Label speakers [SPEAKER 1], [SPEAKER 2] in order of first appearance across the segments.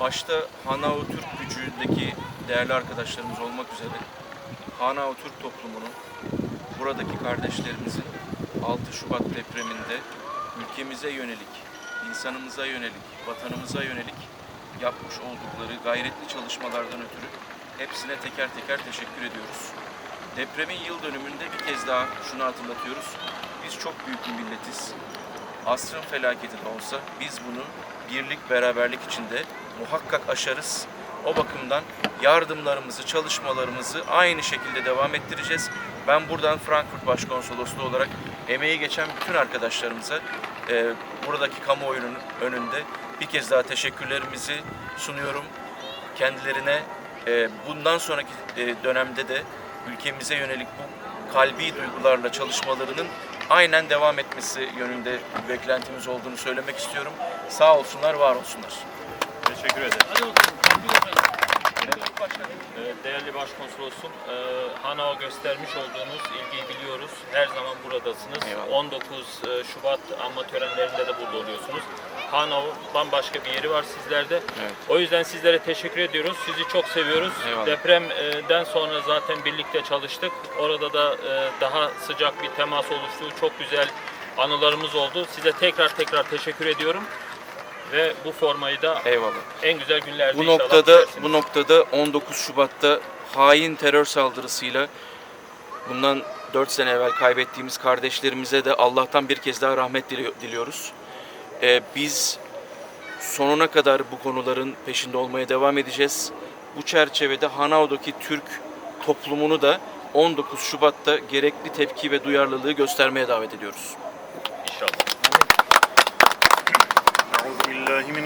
[SPEAKER 1] Başta Hanao Türk gücündeki değerli arkadaşlarımız olmak üzere Hanao Türk toplumunun buradaki kardeşlerimizin 6 Şubat depreminde ülkemize yönelik, insanımıza yönelik, vatanımıza yönelik yapmış oldukları gayretli çalışmalardan ötürü hepsine teker teker teşekkür ediyoruz. Depremin yıl dönümünde bir kez daha şunu hatırlatıyoruz. Biz çok büyük bir milletiz. Asrın felaketi de olsa biz bunu birlik, beraberlik içinde muhakkak aşarız. O bakımdan yardımlarımızı, çalışmalarımızı aynı şekilde devam ettireceğiz. Ben buradan Frankfurt Başkonsolosluğu olarak emeği geçen bütün arkadaşlarımıza e, buradaki kamuoyunun önünde bir kez daha teşekkürlerimizi sunuyorum. Kendilerine e, bundan sonraki e, dönemde de ülkemize yönelik bu kalbi duygularla çalışmalarının aynen devam etmesi yönünde beklentimiz olduğunu söylemek istiyorum. Sağ olsunlar, var olsunlar.
[SPEAKER 2] Teşekkür ederim. Ee, Değerli Başkonsolosum, e, Hanao göstermiş olduğunuz ilgiyi biliyoruz. Her zaman buradasınız.
[SPEAKER 1] Eyvallah.
[SPEAKER 2] 19 e, Şubat anma törenlerinde de burada oluyorsunuz. Hanao bambaşka bir yeri var sizlerde.
[SPEAKER 1] Evet.
[SPEAKER 2] O yüzden sizlere teşekkür ediyoruz. Sizi çok seviyoruz.
[SPEAKER 1] Eyvallah.
[SPEAKER 2] Depremden sonra zaten birlikte çalıştık. Orada da e, daha sıcak bir temas oluştu. Çok güzel anılarımız oldu. Size tekrar tekrar teşekkür ediyorum. Ve bu formayı da
[SPEAKER 1] Eyvallah.
[SPEAKER 2] en güzel günlerde
[SPEAKER 1] Bu
[SPEAKER 2] inşallah
[SPEAKER 1] noktada
[SPEAKER 2] giyersiniz.
[SPEAKER 1] bu noktada 19 Şubat'ta hain terör saldırısıyla bundan 4 sene evvel kaybettiğimiz kardeşlerimize de Allah'tan bir kez daha rahmet dili- diliyoruz. Ee, biz sonuna kadar bu konuların peşinde olmaya devam edeceğiz. Bu çerçevede Hanao'daki Türk toplumunu da 19 Şubat'ta gerekli tepki ve duyarlılığı göstermeye davet ediyoruz.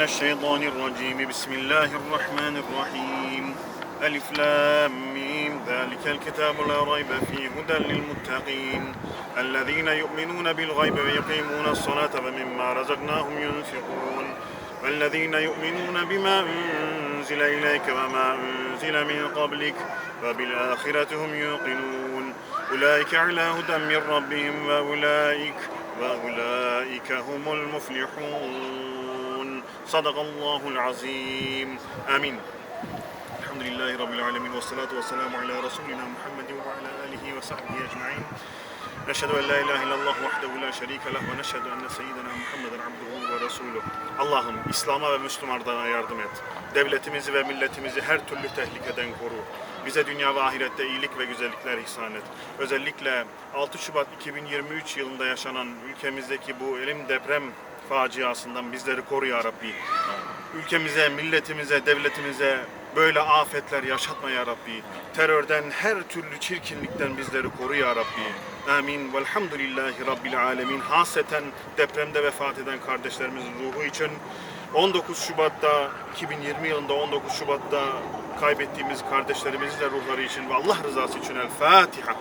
[SPEAKER 3] من الشيطان الرجيم. بسم الله الرحمن الرحيم. ألف لام ميم. ذلك الكتاب لا ريب فيه هدى للمتقين. الذين يؤمنون بالغيب ويقيمون الصلاة ومما رزقناهم ينفقون. والذين يؤمنون بما أنزل إليك وما أنزل من قبلك وبالآخرة هم يوقنون. أولئك على هدى من ربهم وأولئك وأولئك هم المفلحون. Sadakallahul azim. Amin. Elhamdülillahi Rabbil alemin ve salatu ve selamu ala Resulina Muhammedin ve ala alihi ve sahbihi ecma'in. Neşhedü en la ilahe illallah vahdehu la şerike leh ve neşhedü enne seyyidina Muhammeden abduhu ve resuluh. Allah'ım İslam'a ve Müslümanlara yardım et. Devletimizi ve milletimizi her türlü tehlikeden koru. Bize dünya ve ahirette iyilik ve güzellikler ihsan et. Özellikle 6 Şubat 2023 yılında yaşanan ülkemizdeki bu elim deprem faciasından bizleri koru ya Rabbi. Ülkemize, milletimize, devletimize böyle afetler yaşatma ya Rabbi. Terörden, her türlü çirkinlikten bizleri koru ya Rabbi. Amin. Velhamdülillahi Rabbil alemin. Haseten depremde vefat eden kardeşlerimizin ruhu için 19 Şubat'ta, 2020 yılında 19 Şubat'ta kaybettiğimiz kardeşlerimizin de ruhları için ve Allah rızası için El Fatiha.